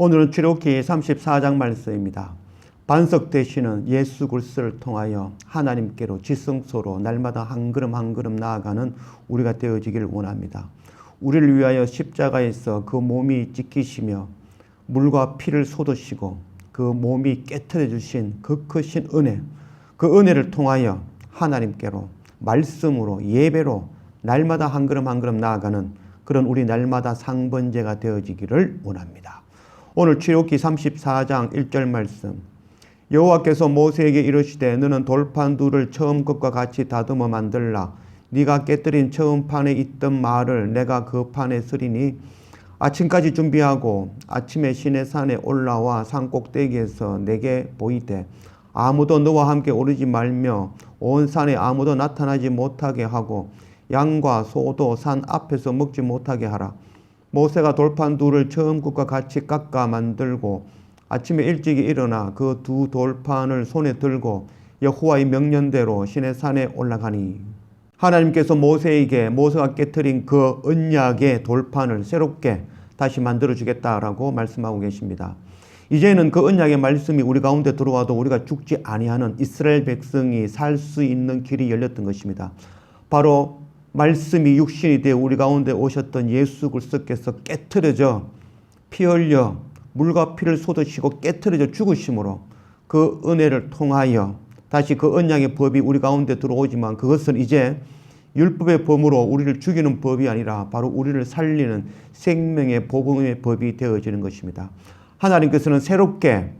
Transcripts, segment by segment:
오늘은 출애굽기 34장 말씀입니다. 반석 되시는 예수 그리스도를 통하여 하나님께로 지성소로 날마다 한 걸음 한 걸음 나아가는 우리가 되어지기를 원합니다. 우리를 위하여 십자가에서 그 몸이 찢기시며 물과 피를 쏟으시고 그 몸이 깨트려 주신 그 크신 은혜, 그 은혜를 통하여 하나님께로 말씀으로 예배로 날마다 한 걸음 한 걸음 나아가는 그런 우리 날마다 상번제가 되어지기를 원합니다. 오늘 출애굽기 34장 1절 말씀 여호와께서 모세에게 이르시되 너는 돌판 둘을 처음 것과 같이 다듬어 만들라 네가 깨뜨린 처음 판에 있던 말을 내가 그 판에 쓰리니 아침까지 준비하고 아침에 시내 산에 올라와 산 꼭대기에서 내게 보이되 아무도 너와 함께 오르지 말며 온 산에 아무도 나타나지 못하게 하고 양과 소도 산 앞에서 먹지 못하게 하라. 모세가 돌판 둘을 처음 것과 같이 깎아 만들고 아침에 일찍이 일어나 그 두 돌판을 손에 들고 여호와의 명령대로 시내 산에 올라가니 하나님께서 모세에게 모세가 깨뜨린 그 언약의 돌판을 새롭게 다시 만들어 주겠다라고 말씀하고 계십니다. 이제는 그 언약의 말씀이 우리 가운데 들어와도 우리가 죽지 아니하는 이스라엘 백성이 살 수 있는 길이 열렸던 것입니다. 바로 말씀이 육신이 되어 우리 가운데 오셨던 예수 그리스도께서 깨트려져 피 흘려 물과 피를 쏟으시고 깨트려져 죽으심으로 그 은혜를 통하여 다시 그 언약의 법이 우리 가운데 들어오지만 그것은 이제 율법의 법으로 우리를 죽이는 법이 아니라 바로 우리를 살리는 생명의 복음의 법이 되어지는 것입니다. 하나님께서는 새롭게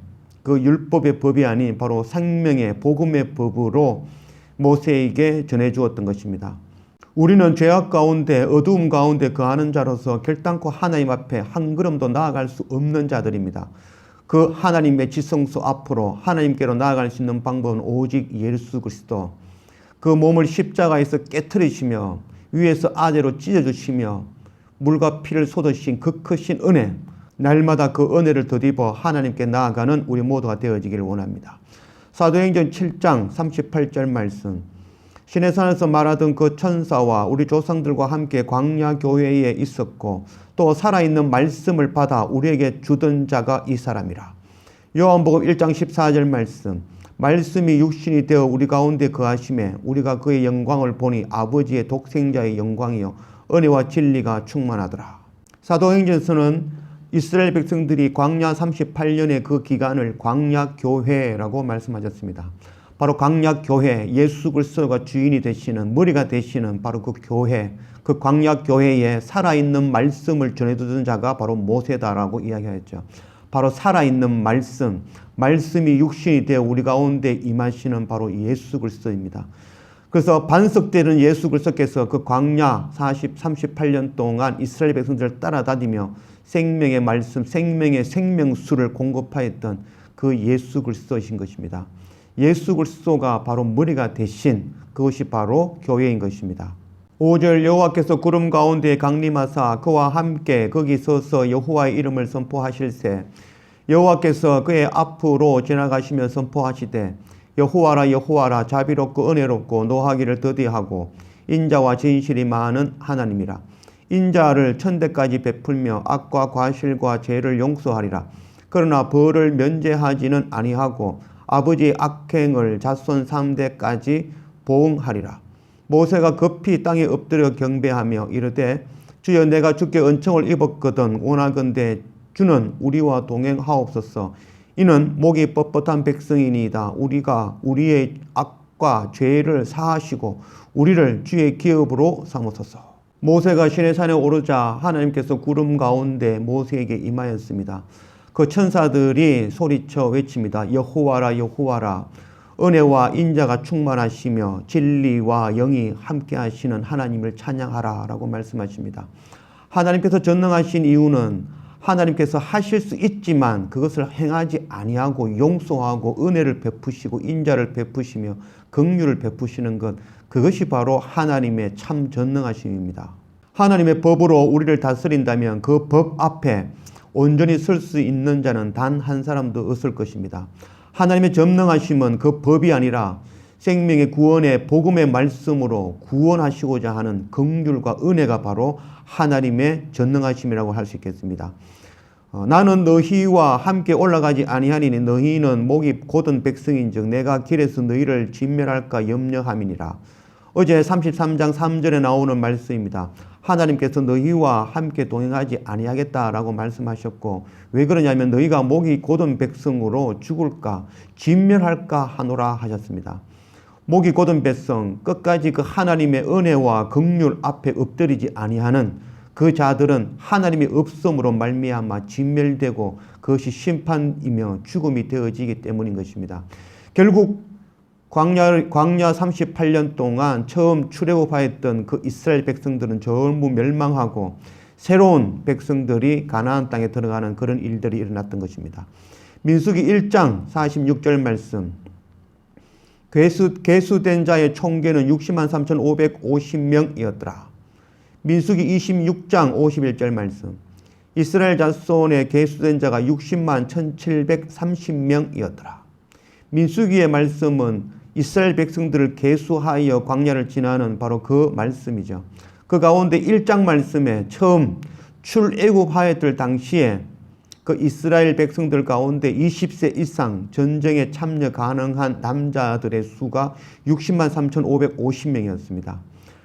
그 율법의 법이 아닌 바로 생명의 복음의 법으로 모세에게 전해 주었던 것입니다. 우리는 죄악 가운데 어두움 가운데 거하는 자로서 결단코 하나님 앞에 한 걸음도 나아갈 수 없는 자들입니다. 그 하나님의 지성소 앞으로 하나님께로 나아갈 수 있는 방법은 오직 예수 그리스도. 그 몸을 십자가에서 깨뜨리시며 위에서 아래로 찢어주시며 물과 피를 쏟으신 그 크신 은혜, 날마다 그 은혜를 덧입어 하나님께 나아가는 우리 모두가 되어지기를 원합니다. 사도행전 7장 38절 말씀. 신의 산에서 말하던 그 천사와 우리 조상들과 함께 광야 교회에 있었고 또 살아있는 말씀을 받아 우리에게 주던 자가 이 사람이라. 요한복음 1장 14절 말씀. 말씀이 육신이 되어 우리 가운데 거하심에 우리가 그의 영광을 보니 아버지의 독생자의 영광이요 은혜와 진리가 충만하더라. 사도행전서는 이스라엘 백성들이 광야 38년의 그 기간을 광야 교회라고 말씀하셨습니다. 바로 광야 교회 예수 그리스도가 주인이 되시는 머리가 되시는 바로 그 교회 그 광야 교회에 살아있는 말씀을 전해주던 자가 바로 모세다라고 이야기하였죠. 바로 살아있는 말씀, 말씀이 육신이 되어 우리 가운데 임하시는 바로 예수 그리스도입니다. 그래서 반석되는 예수 그리스도께서 그 광야 40, 38년 동안 이스라엘 백성들을 따라다니며 생명의 말씀, 생명의 생명수를 공급하였던 그 예수 그리스도이신 것입니다. 예수 그리스도가 바로 머리가 되신 그것이 바로 교회인 것입니다. 5절 여호와께서 구름 가운데 강림하사 그와 함께 거기 서서 여호와의 이름을 선포하실세. 여호와께서 그의 앞으로 지나가시며 선포하시되 여호와라 여호와라 자비롭고 은혜롭고 노하기를 더디하고 인자와 진실이 많은 하나님이라. 인자를 천대까지 베풀며 악과 과실과 죄를 용서하리라. 그러나 벌을 면제하지는 아니하고 아버지의 악행을 자손 3대까지 보응하리라. 모세가 급히 땅에 엎드려 경배하며 이르되 주여 내가 주께 은총을 입었거든 원하건대 주는 우리와 동행하옵소서. 이는 목이 뻣뻣한 백성이니이다. 우리가 우리의 악과 죄를 사하시고 우리를 주의 기업으로 삼으소서. 모세가 시내산에 오르자 하나님께서 구름 가운데 모세에게 임하였습니다. 그 천사들이 소리쳐 외칩니다. 여호와라 여호와라 은혜와 인자가 충만하시며 진리와 영이 함께 하시는 하나님을 찬양하라 라고 말씀하십니다. 하나님께서 전능하신 이유는 하나님께서 하실 수 있지만 그것을 행하지 아니하고 용서하고 은혜를 베푸시고 인자를 베푸시며 긍휼을 베푸시는 것 그것이 바로 하나님의 참 전능하심입니다. 하나님의 법으로 우리를 다스린다면 그 법 앞에 온전히 설 수 있는 자는 단 한 사람도 없을 것입니다. 하나님의 전능하심은 그 법이 아니라 생명의 구원의 복음의 말씀으로 구원하시고자 하는 긍휼과 은혜가 바로 하나님의 전능하심이라고 할 수 있겠습니다. 어, 나는 너희와 함께 올라가지 아니하니니 너희는 목이 곧은 백성인즉 내가 길에서 너희를 진멸할까 염려함이니라. 어제 33장 3절에 나오는 말씀입니다. 하나님께서 너희와 함께 동행하지 아니하겠다라고 말씀하셨고 왜 그러냐면 너희가 목이 곧은 백성으로 죽을까 진멸할까 하노라 하셨습니다. 목이 곧은 백성 끝까지 그 하나님의 은혜와 긍휼 앞에 엎드리지 아니하는 그 자들은 하나님의 없음으로 말미암아 진멸되고 그것이 심판이며 죽음이 되어지기 때문인 것입니다. 결국 광야, 광야 38년 동안 처음 출애굽하였던 그 이스라엘 백성들은 전부 멸망하고 새로운 백성들이 가나안 땅에 들어가는 그런 일들이 일어났던 것입니다. 민수기 1장 46절 말씀 괴수, 괴수된 자의 총계는 60만 3,550명이었더라. 민수기 26장 51절 말씀. 이스라엘 자손의 계수된 자가 60만 1730명이었더라. 민수기의 말씀은 이스라엘 백성들을 계수하여 광야를 지나는 바로 그 말씀이죠. 그 가운데 1장 말씀에 처음 출애굽하였을 당시에 그 이스라엘 백성들 가운데 20세 이상 전쟁에 참여 가능한 남자들의 수가 60만 3,550명이었습니다.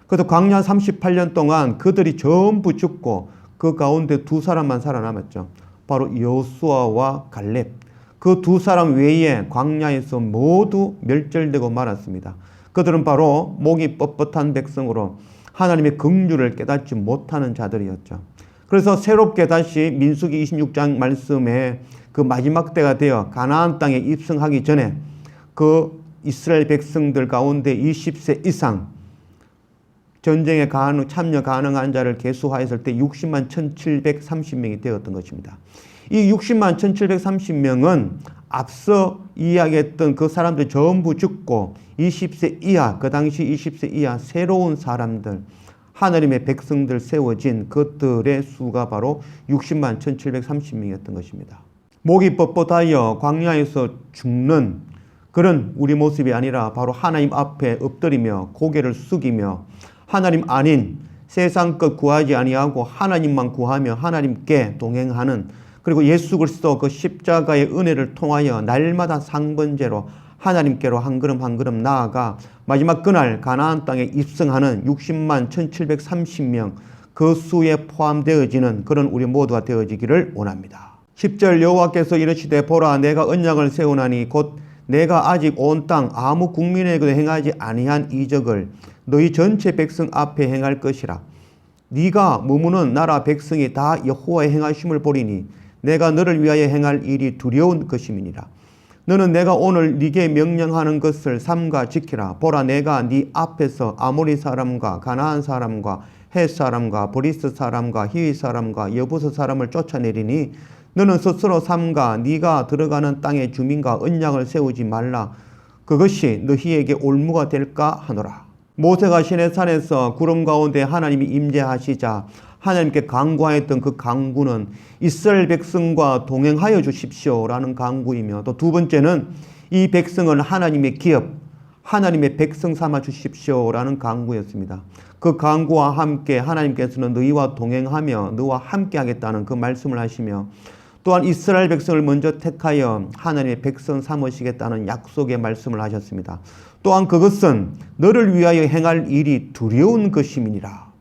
그래서 광야 38년 동안 그들이 전부 죽고 그 가운데 두 사람만 살아남았죠. 바로 여수아와 갈렙. 그 두 사람 외에 광야에서 모두 멸절되고 말았습니다. 그들은 바로 목이 뻣뻣한 백성으로 하나님의 긍휼을 깨닫지 못하는 자들이었죠. 그래서 새롭게 다시 민수기 26장 말씀에 그 마지막 때가 되어 가나안 땅에 입성하기 전에 그 이스라엘 백성들 가운데 20세 이상 전쟁에 가능, 참여 가능한 자를 개수하였을 때 60만 1730명이 되었던 것입니다. 이 60만 1730명은 앞서 이야기했던 그 사람들 전부 죽고 20세 이하, 그 당시 20세 이하 새로운 사람들, 하나님의 백성들 세워진 그들의 수가 바로 60만 1730명이었던 것입니다. 목이 뻣뻣하여 광야에서 죽는 그런 우리 모습이 아니라 바로 하나님 앞에 엎드리며 고개를 숙이며 하나님 아닌 세상 것 구하지 아니하고 하나님만 구하며 하나님께 동행하는 그리고 예수 그리스도 그 십자가의 은혜를 통하여 날마다 상번제로 하나님께로 한 걸음 한 걸음 나아가 마지막 그날 가나안 땅에 입성하는 60만 1730명 그 수에 포함되어지는 그런 우리 모두가 되어지기를 원합니다. 10절 여호와께서 이르시되 보라 내가 언약을 세우나니 곧 내가 아직 온 땅 아무 국민에게도 행하지 아니한 이적을 너희 전체 백성 앞에 행할 것이라. 네가 머무는 나라 백성이 다 여호와의 행하심을 보리니 내가 너를 위하여 행할 일이 두려운 것임이니라. 너는 내가 오늘 네게 명령하는 것을 삼가 지키라. 보라 내가 네 앞에서 아모리 사람과 가나안 사람과 헷 사람과 브리스 사람과 히위 사람과 여부스 사람을 쫓아내리니 너는 스스로 삼가 네가 들어가는 땅의 주민과 언약을 세우지 말라. 그것이 너희에게 올무가 될까 하노라. 모세가 시내산에서 구름 가운데 하나님이 임재하시자 하나님께 강구하였던 그 강구는 이스라엘 백성과 동행하여 주십시오라는 강구이며 또 두 번째는 이 백성은 하나님의 기업, 하나님의 백성 삼아 주십시오라는 강구였습니다. 그 강구와 함께 하나님께서는 너희와 동행하며 너와 함께 하겠다는 그 말씀을 하시며 또한 이스라엘 백성을 먼저 택하여 하나님의 백성 삼으시겠다는 약속의 말씀을 하셨습니다. 또한 그것은 너를 위하여 행할 일이 두려운 것임이니라.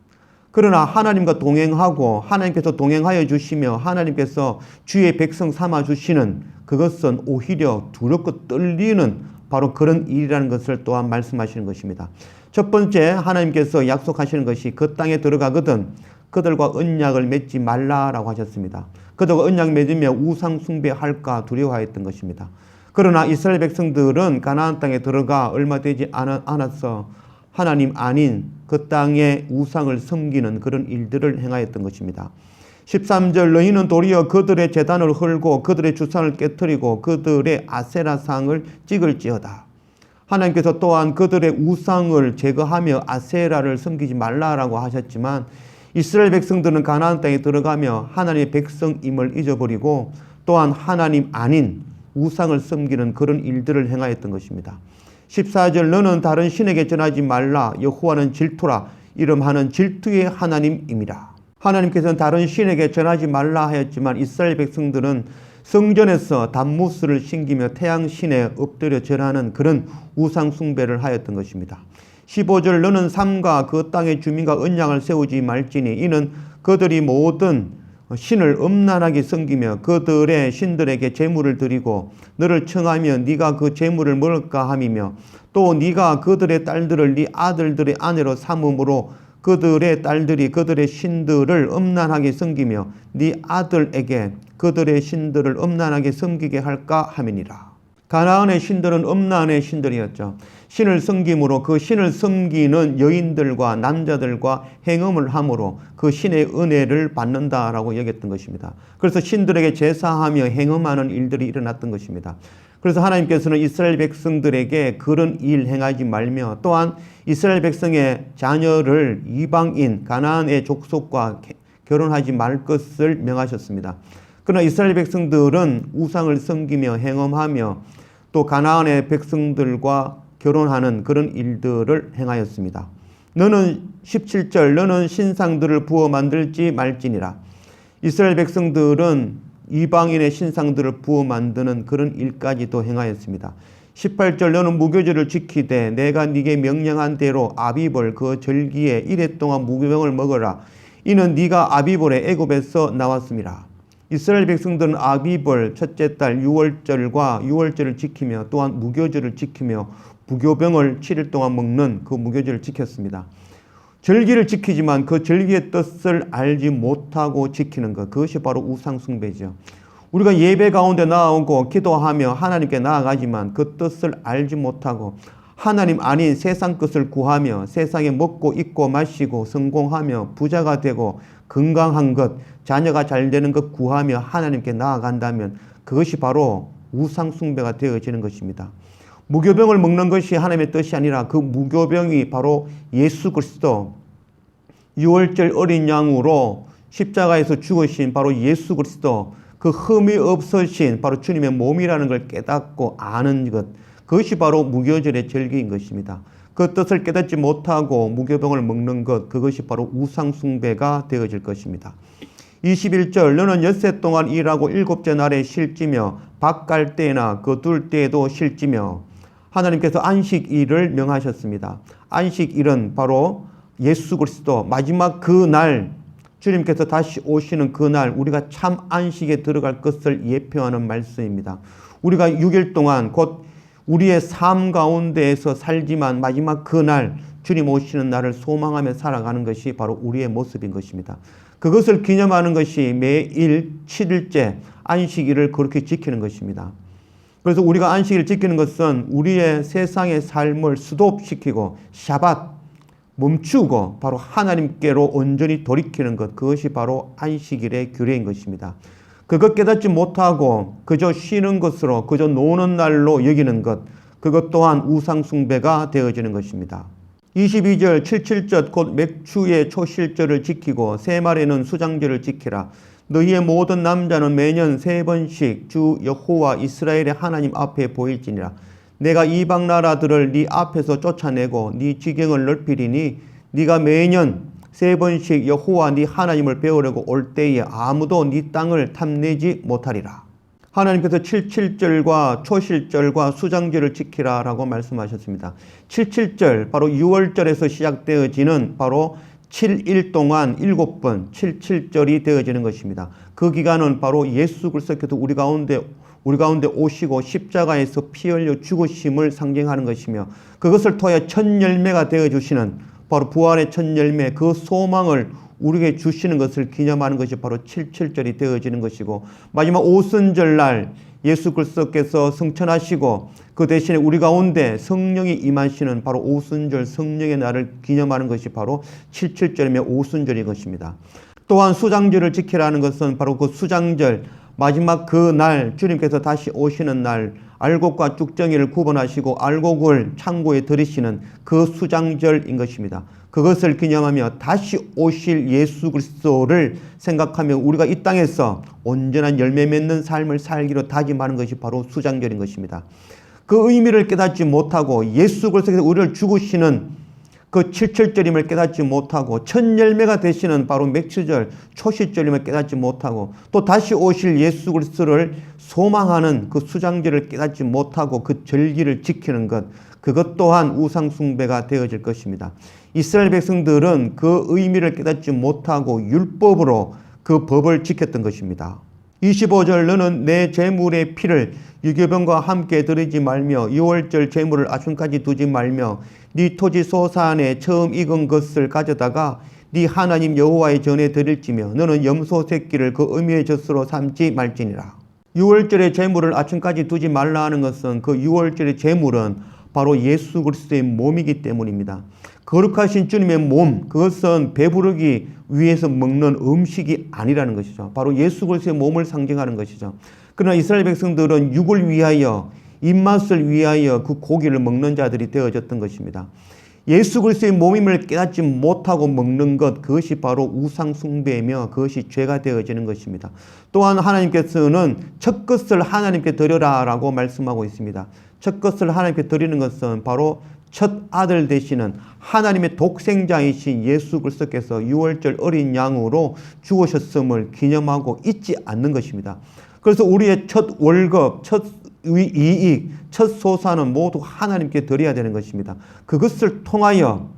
그러나 하나님과 동행하고 하나님께서 동행하여 주시며 하나님께서 주의 백성 삼아 주시는 그것은 오히려 두렵고 떨리는 바로 그런 일이라는 것을 또한 말씀하시는 것입니다. 첫 번째 하나님께서 약속하시는 것이 그 땅에 들어가거든 그들과 언약을 맺지 말라라고 하셨습니다. 그들과 언약 맺으며 우상 숭배할까 두려워하였던 것입니다. 그러나 이스라엘 백성들은 가나안 땅에 들어가 얼마 되지 않았어 하나님 아닌 그 땅의 우상을 섬기는 그런 일들을 행하였던 것입니다. 13절 너희는 도리어 그들의 재단을 헐고 그들의 주상을 깨뜨리고 그들의 아세라상을 찍을지어다. 하나님께서 또한 그들의 우상을 제거하며 아세라를 섬기지 말라라고 하셨지만 이스라엘 백성들은 가나안 땅에 들어가며 하나님의 백성임을 잊어버리고 또한 하나님 아닌 우상을 섬기는 그런 일들을 행하였던 것입니다. 14절 너는 다른 신에게 전하지 말라 여호와는 질투라 이름하는 질투의 하나님임이라. 하나님께서는 다른 신에게 전하지 말라 하였지만 이스라엘 백성들은 성전에서 단무스를 신기며 태양 신에 엎드려 절하는 그런 우상 숭배를 하였던 것입니다. 15절 너는 삼가 그 땅의 주민과 언약을 세우지 말지니 이는 그들이 모든 신을 음란하게 섬기며 그들의 신들에게 제물을 드리고 너를 청하며 네가 그 제물을 먹을까 함이며 또 네가 그들의 딸들을 네 아들들의 아내로 삼음으로 그들의 딸들이 그들의 신들을 음란하게 섬기며 네 아들에게 그들의 신들을 음란하게 섬기게 할까 함이니라. 가나안의 신들은 음란의 신들이었죠. 신을 섬김으로 그 신을 섬기는 여인들과 남자들과 행음을 함으로 그 신의 은혜를 받는다라고 여겼던 것입니다. 그래서 신들에게 제사하며 행음하는 일들이 일어났던 것입니다. 그래서 하나님께서는 이스라엘 백성들에게 그런 일 행하지 말며 또한 이스라엘 백성의 자녀를 이방인 가나안의 족속과 결혼하지 말 것을 명하셨습니다. 그러나 이스라엘 백성들은 우상을 섬기며 행음하며 또 가나안의 백성들과 결혼하는 그런 일들을 행하였습니다. 너는 17절 너는 신상들을 부어 만들지 말지니라. 이스라엘 백성들은 이방인의 신상들을 부어 만드는 그런 일까지도 행하였습니다. 18절 너는 무교절을 지키되 내가 네게 명령한 대로 아비벌 그 절기에 이래 동안 무교병을 먹어라. 이는 네가 아비벌의 애굽에서 나왔습니다. 이스라엘 백성들은 아비벌 첫째 달 6월절과 6월절을 지키며 또한 무교절을 지키며 무교병을 7일 동안 먹는 그 무교절을 지켰습니다. 절기를 지키지만 그 절기의 뜻을 알지 못하고 지키는 것 그것이 바로 우상 숭배죠. 우리가 예배 가운데 나오고 기도하며 하나님께 나아가지만 그 뜻을 알지 못하고 하나님 아닌 세상 것을 구하며 세상에 먹고 입고 마시고 성공하며 부자가 되고 건강한 것, 자녀가 잘 되는 것 구하며 하나님께 나아간다면 그것이 바로 우상 숭배가 되어지는 것입니다. 무교병을 먹는 것이 하나님의 뜻이 아니라 그 무교병이 바로 예수 그리스도 유월절 어린 양으로 십자가에서 죽으신 바로 예수 그리스도 그 흠이 없으신 바로 주님의 몸이라는 걸 깨닫고 아는 것 그것이 바로 무교절의 절기인 것입니다. 그 뜻을 깨닫지 못하고 무교병을 먹는 것 그것이 바로 우상숭배가 되어질 것입니다. 21절 너는 엿새 동안 일하고 일곱째 날에 실지며 밥갈 때나 그둘 때에도 실지며 하나님께서 안식일을 명하셨습니다. 안식일은 바로 예수 그리스도 마지막 그 날 주님께서 다시 오시는 그 날 우리가 참 안식에 들어갈 것을 예표하는 말씀입니다. 우리가 6일 동안 곧 우리의 삶 가운데에서 살지만 마지막 그 날 주님 오시는 날을 소망하며 살아가는 것이 바로 우리의 모습인 것입니다. 그것을 기념하는 것이 매일 7일째 안식일을 그렇게 지키는 것입니다. 그래서 우리가 안식일을 지키는 것은 우리의 세상의 삶을 스톱시키고 샤밧 멈추고 바로 하나님께로 온전히 돌이키는 것 그것이 바로 안식일의 규례인 것입니다. 그것 깨닫지 못하고 그저 쉬는 것으로 그저 노는 날로 여기는 것 그것 또한 우상 숭배가 되어지는 것입니다. 22절 77절 곧 맥추의 초실절을 지키고 세 마리는 수장절을 지키라. 너희의 모든 남자는 매년 세 번씩 주 여호와 이스라엘의 하나님 앞에 보일지니라. 내가 이방 나라들을 네 앞에서 쫓아내고 네 지경을 넓히리니 네가 매년 세 번씩 여호와 네 하나님을 배우려고 올 때에 아무도 네 땅을 탐내지 못하리라. 하나님께서 77절과 초실절과 수장절을 지키라라고 말씀하셨습니다. 77절 바로 6월절에서 시작되어지는 바로 7일 동안 7번 77절이 되어지는 것입니다. 그 기간은 바로 예수 그리스도께서 우리 가운데 우리 가운데 오시고 십자가에서 피 흘려 죽으심을 상징하는 것이며 그것을 통해 첫 열매가 되어 주시는 바로 부활의 첫 열매 그 소망을 우리에게 주시는 것을 기념하는 것이 바로 77절이 되어지는 것이고 마지막 오순절 날 예수 그리스도께서 승천하시고 그 대신에 우리 가운데 성령이 임하시는 바로 오순절 성령의 날을 기념하는 것이 바로 77절이며 오순절인 것입니다. 또한 수장절을 지키라는 것은 바로 그 수장절 마지막 그 날 주님께서 다시 오시는 날 알곡과 쭉정이를 구분하시고 알곡을 창고에 들이시는 그 수장절인 것입니다. 그것을 기념하며 다시 오실 예수 그리스도를 생각하며 우리가 이 땅에서 온전한 열매 맺는 삶을 살기로 다짐하는 것이 바로 수장절인 것입니다. 그 의미를 깨닫지 못하고 예수 그리스도께서 우리를 죽으시는 그 칠칠절임을 깨닫지 못하고 첫 열매가 되시는 바로 맥추절 초시절임을 깨닫지 못하고 또 다시 오실 예수 그리스도를 소망하는 그 수장절을 깨닫지 못하고 그 절기를 지키는 것 그것 또한 우상 숭배가 되어질 것입니다. 이스라엘 백성들은 그 의미를 깨닫지 못하고 율법으로 그 법을 지켰던 것입니다. 25절 너는 내 재물의 피를 유교병과 함께 들이지 말며 6월절 재물을 아순까지 두지 말며 네 토지 소산에 처음 익은 것을 가져다가 네 하나님 여호와의 전에 드릴지며 너는 염소 새끼를 그 의미의 젖으로 삼지 말지니라. 6월절의 재물을 아침까지 두지 말라 하는 것은 그 6월절의 재물은 바로 예수 그리스도의 몸이기 때문입니다. 거룩하신 주님의 몸, 그것은 배부르기 위해서 먹는 음식이 아니라는 것이죠. 바로 예수 그리스도의 몸을 상징하는 것이죠. 그러나 이스라엘 백성들은 육을 위하여 입맛을 위하여 그 고기를 먹는 자들이 되어졌던 것입니다. 예수 그리스도의 몸임을 깨닫지 못하고 먹는 것 그것이 바로 우상 숭배이며 그것이 죄가 되어지는 것입니다. 또한 하나님께서는 첫 것을 하나님께 드려라라고 말씀하고 있습니다. 첫 것을 하나님께 드리는 것은 바로 첫 아들 되시는 하나님의 독생자이신 예수 그리스도께서 유월절 어린 양으로 죽으셨음을 기념하고 잊지 않는 것입니다. 그래서 우리의 첫 월급, 첫 이익, 첫 소사는 모두 하나님께 드려야 되는 것입니다. 그것을 통하여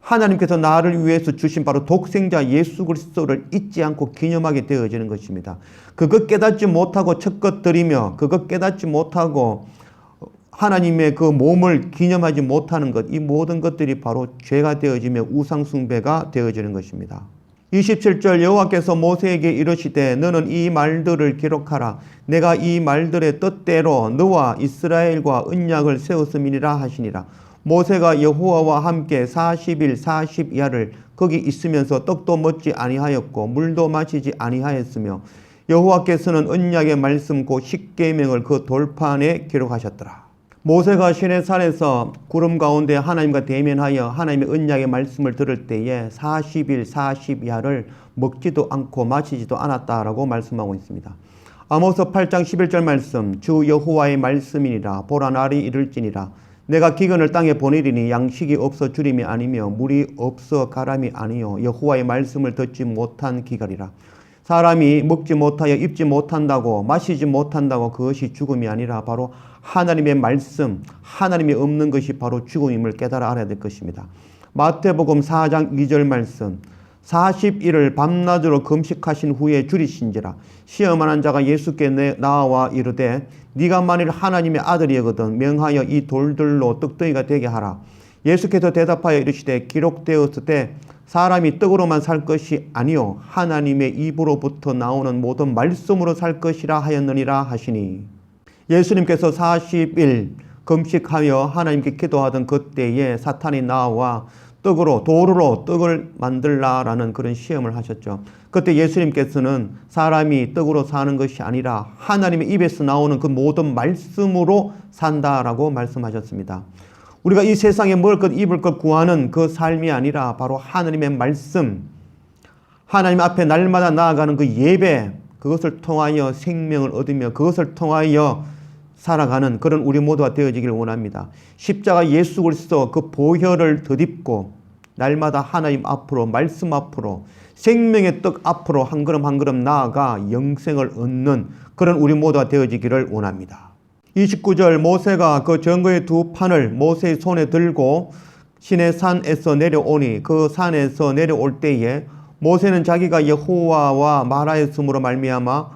하나님께서 나를 위해서 주신 바로 독생자 예수 그리스도를 잊지 않고 기념하게 되어지는 것입니다. 그것 깨닫지 못하고 첫것 드리며 그것 깨닫지 못하고 하나님의 그 몸을 기념하지 못하는 것, 이 모든 것들이 바로 죄가 되어지며 우상숭배가 되어지는 것입니다. 27절 여호와께서 모세에게 이르시되 너는 이 말들을 기록하라. 내가 이 말들의 뜻대로 너와 이스라엘과 언약을 세웠음이니라 하시니라. 모세가 여호와와 함께 40일 40야를 거기 있으면서 떡도 먹지 아니하였고 물도 마시지 아니하였으며 여호와께서는 언약의 말씀 곧 십계명을 그 돌판에 기록하셨더라 모세가 신의 산에서 구름 가운데 하나님과 대면하여 하나님의 언약의 말씀을 들을 때에 40일 40야를 먹지도 않고 마시지도 않았다라고 말씀하고 있습니다. 아모스 8장 11절 말씀 주 여호와의 말씀이니라. 보라 날이 이를지니라. 내가 기근을 땅에 보내리니 양식이 없어 주림이 아니며 물이 없어 가람이 아니요. 여호와의 말씀을 듣지 못한 기갈이라. 사람이 먹지 못하여 입지 못한다고 마시지 못한다고 그것이 죽음이 아니라 바로 하나님의 말씀, 하나님이 없는 것이 바로 죽음임을 깨달아 알아야 될 것입니다. 마태복음 4장 2절 말씀 40일을 밤낮으로 금식하신 후에 줄이신지라. 시험하는 자가 예수께 나와 이르되 네가 만일 하나님의 아들이거든 명하여 이 돌들로 떡덩이가 되게 하라. 예수께서 대답하여 이르시되 기록되었을 때 사람이 떡으로만 살 것이 아니요 하나님의 입으로부터 나오는 모든 말씀으로 살 것이라 하였느니라 하시니 예수님께서 40일 금식하여 하나님께 기도하던 그때에 사탄이 나와 떡으로 도루로 떡을 만들라라는 그런 시험을 하셨죠. 그때 예수님께서는 사람이 떡으로 사는 것이 아니라 하나님의 입에서 나오는 그 모든 말씀으로 산다라고 말씀하셨습니다. 우리가 이 세상에 먹을 것, 입을 것 구하는 그 삶이 아니라 바로 하나님의 말씀, 하나님 앞에 날마다 나아가는 그 예배, 그것을 통하여 생명을 얻으며 그것을 통하여 살아가는 그런 우리 모두가 되어지기를 원합니다. 십자가 예수 그리스도 그 보혈을 덧입고 날마다 하나님 앞으로 말씀 앞으로 생명의 떡 앞으로 한 걸음 한 걸음 나아가 영생을 얻는 그런 우리 모두가 되어지기를 원합니다. 29절 모세가 그 증거의 두 판을 모세의 손에 들고 신의 산에서 내려오니 그 산에서 내려올 때에 모세는 자기가 여호와와 말하였으므로 말미암아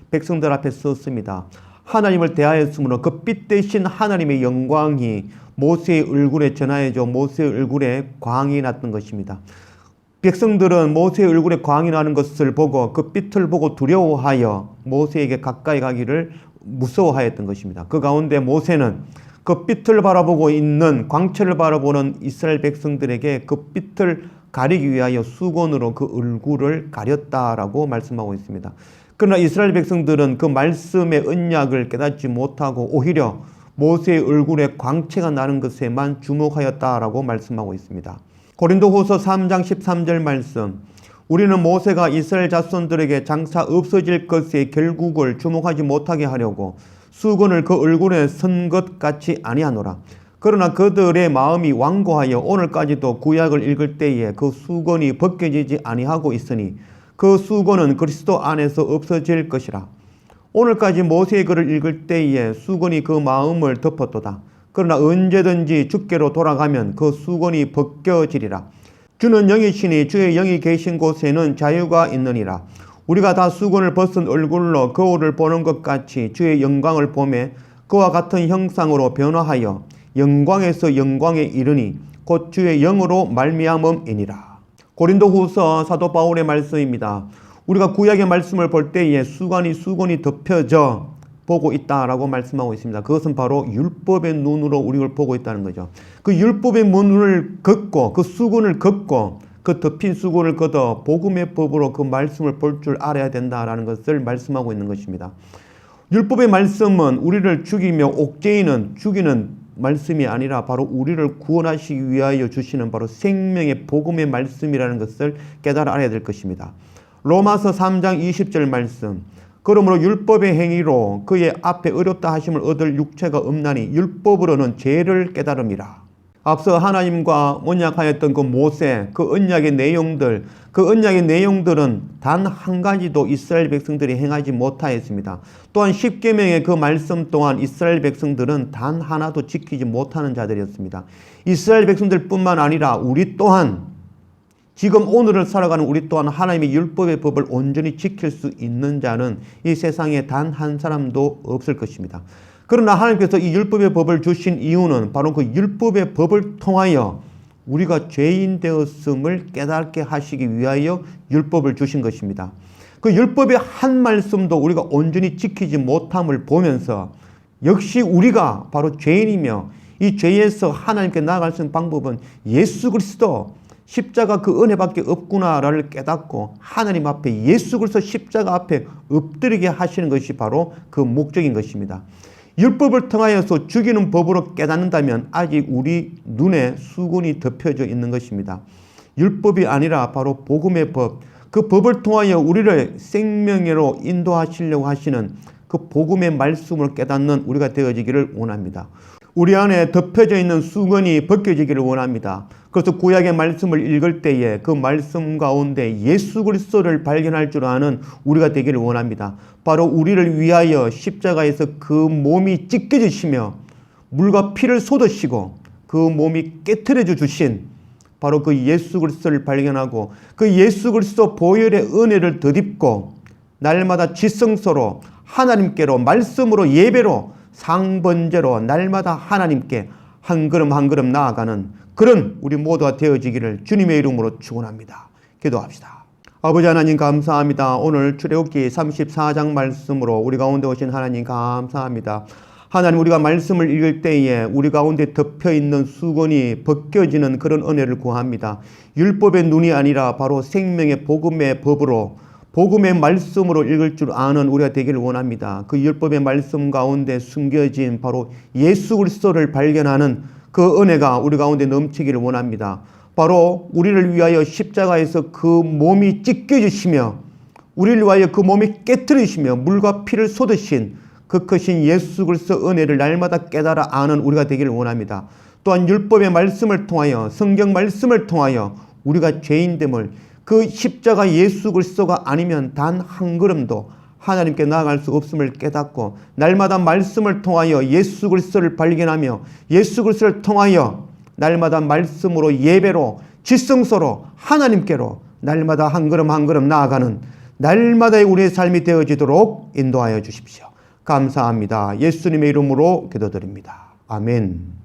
백성들 앞에 섰습니다. 하나님을 대하였으므로 그 빛 대신 하나님의 영광이 모세의 얼굴에 전하여져 모세의 얼굴에 광이 났던 것입니다. 백성들은 모세의 얼굴에 광이 나는 것을 보고 그 빛을 보고 두려워하여 모세에게 가까이 가기를 무서워하였던 것입니다. 그 가운데 모세는 그 빛을 바라보고 있는 광채를 바라보는 이스라엘 백성들에게 그 빛을 가리기 위하여 수건으로 그 얼굴을 가렸다라고 말씀하고 있습니다. 그러나 이스라엘 백성들은 그 말씀의 언약을 깨닫지 못하고 오히려 모세의 얼굴에 광채가 나는 것에만 주목하였다라고 말씀하고 있습니다. 고린도후서 3장 13절 말씀 우리는 모세가 이스라엘 자손들에게 장차 없어질 것의 결국을 주목하지 못하게 하려고 수건을 그 얼굴에 선 것 같이 아니하노라. 그러나 그들의 마음이 완고하여 오늘까지도 구약을 읽을 때에 그 수건이 벗겨지지 아니하고 있으니 그 수건은 그리스도 안에서 없어질 것이라. 오늘까지 모세의 글을 읽을 때에 수건이 그 마음을 덮었도다. 그러나 언제든지 주께로 돌아가면 그 수건이 벗겨지리라. 주는 영이시니 주의 영이 계신 곳에는 자유가 있느니라. 우리가 다 수건을 벗은 얼굴로 거울을 보는 것 같이 주의 영광을 보매 그와 같은 형상으로 변화하여 영광에서 영광에 이르니 곧 주의 영으로 말미암음이니라. 고린도후서 사도 바울의 말씀입니다. 우리가 구약의 말씀을 볼 때에 수관이 수건이 덮여져 보고 있다라고 말씀하고 있습니다. 그것은 바로 율법의 눈으로 우리를 보고 있다는 거죠. 그 율법의 문을 걷고 그 수건을 걷고 그 덮인 수건을 걷어 복음의 법으로 그 말씀을 볼 줄 알아야 된다라는 것을 말씀하고 있는 것입니다. 율법의 말씀은 우리를 죽이며 옥죄이는 죽이는 말씀이 아니라 바로 우리를 구원하시기 위하여 주시는 바로 생명의 복음의 말씀이라는 것을 깨달아 알아야 될 것입니다. 로마서 3장 20절 말씀. 그러므로 율법의 행위로 그의 앞에 어렵다 하심을 얻을 육체가 없나니 율법으로는 죄를 깨달음이라. 앞서 하나님과 언약하였던 그 모세, 그 언약의 내용들, 그 언약의 내용들은 단 한 가지도 이스라엘 백성들이 행하지 못하였습니다. 또한 십계명의 그 말씀 또한 이스라엘 백성들은 단 하나도 지키지 못하는 자들이었습니다. 이스라엘 백성들뿐만 아니라 우리 또한 지금 오늘을 살아가는 우리 또한 하나님의 율법의 법을 온전히 지킬 수 있는 자는 이 세상에 단 한 사람도 없을 것입니다. 그러나 하나님께서 이 율법의 법을 주신 이유는 바로 그 율법의 법을 통하여 우리가 죄인 되었음을 깨닫게 하시기 위하여 율법을 주신 것입니다. 그 율법의 한 말씀도 우리가 온전히 지키지 못함을 보면서 역시 우리가 바로 죄인이며 이 죄에서 하나님께 나아갈 수 있는 방법은 예수 그리스도 십자가 그 은혜밖에 없구나를 깨닫고 하나님 앞에 예수 그리스도 십자가 앞에 엎드리게 하시는 것이 바로 그 목적인 것입니다. 율법을 통하여서 죽이는 법으로 깨닫는다면 아직 우리 눈에 수건이 덮여져 있는 것입니다. 율법이 아니라 바로 복음의 법, 그 법을 통하여 우리를 생명으로 인도하시려고 하시는 그 복음의 말씀을 깨닫는 우리가 되어지기를 원합니다. 우리 안에 덮여져 있는 수건이 벗겨지기를 원합니다. 그래서 구약의 말씀을 읽을 때에 그 말씀 가운데 예수 그리스도를 발견할 줄 아는 우리가 되기를 원합니다. 바로 우리를 위하여 십자가에서 그 몸이 찢겨지시며 물과 피를 쏟으시고 그 몸이 깨트려져 주신 바로 그 예수 그리스도를 발견하고 그 예수 그리스도 보혈의 은혜를 덧입고 날마다 지성소로 하나님께로 말씀으로 예배로 상번제로 날마다 하나님께 한 걸음 한 걸음 나아가는 그런 우리 모두가 되어지기를 주님의 이름으로 축원합니다. 기도합시다. 아버지 하나님 감사합니다. 오늘 출애굽기 34장 말씀으로 우리 가운데 오신 하나님 감사합니다. 하나님 우리가 말씀을 읽을 때에 우리 가운데 덮여 있는 수건이 벗겨지는 그런 은혜를 구합니다. 율법의 눈이 아니라 바로 생명의 복음의 법으로 복음의 말씀으로 읽을 줄 아는 우리가 되기를 원합니다. 그 율법의 말씀 가운데 숨겨진 바로 예수 그리스도를 발견하는 그 은혜가 우리 가운데 넘치기를 원합니다. 바로 우리를 위하여 십자가에서 그 몸이 찢겨지시며 우리를 위하여 그 몸이 깨뜨리시며 물과 피를 쏟으신 그 크신 예수 그리스도 은혜를 날마다 깨달아 아는 우리가 되기를 원합니다. 또한 율법의 말씀을 통하여 성경 말씀을 통하여 우리가 죄인됨을 그 십자가 예수 그리스도가 아니면 단 한 걸음도 하나님께 나아갈 수 없음을 깨닫고 날마다 말씀을 통하여 예수 그리스도를 발견하며 예수 그리스도를 통하여 날마다 말씀으로 예배로 지성소로 하나님께로 날마다 한 걸음 한 걸음 나아가는 날마다의 우리의 삶이 되어지도록 인도하여 주십시오. 감사합니다. 예수님의 이름으로 기도드립니다. 아멘.